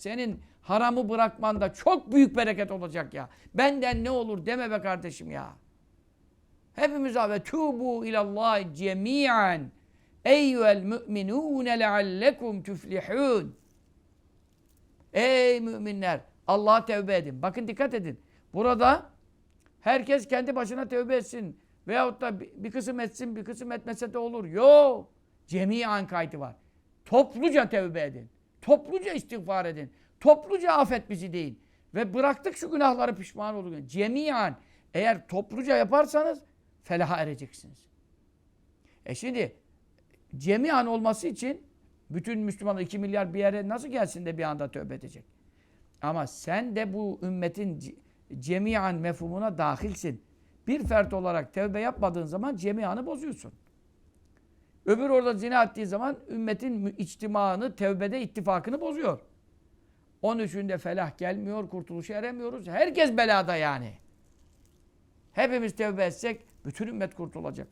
Senin haramı bırakmanda çok büyük bereket olacak ya. Benden ne olur deme be kardeşim ya. Hepimiz ve tubu ilallahi cemiyen eyyuhel müminune leallekum tuflihun. Ey müminler Allah'a tevbe edin. Bakın dikkat edin. Burada herkes kendi başına tevbe etsin. Veyahut da bir kısım etsin, bir kısım etmese de olur. Yok. Cemiyen kaydı var. Topluca tevbe edin. Topluca istiğfar edin. Topluca affet bizi deyin. Ve bıraktık şu günahları pişman olun. Cemiyen. Eğer topluca yaparsanız felaha ereceksiniz. E şimdi cemiyen olması için bütün Müslümanlar 2 milyar bir yere nasıl gelsin de bir anda tövbe edecek? Ama sen de bu ümmetin cemiyen mefhumuna dahilsin. Bir fert olarak tövbe yapmadığın zaman cemiyanı bozuyorsun. Öbür orada zina ettiği zaman ümmetin içtimaını, tevbede ittifakını bozuyor. Onun için de felah gelmiyor, kurtuluşa eremiyoruz. Herkes belada yani. Hepimiz tevbe etsek bütün ümmet kurtulacak.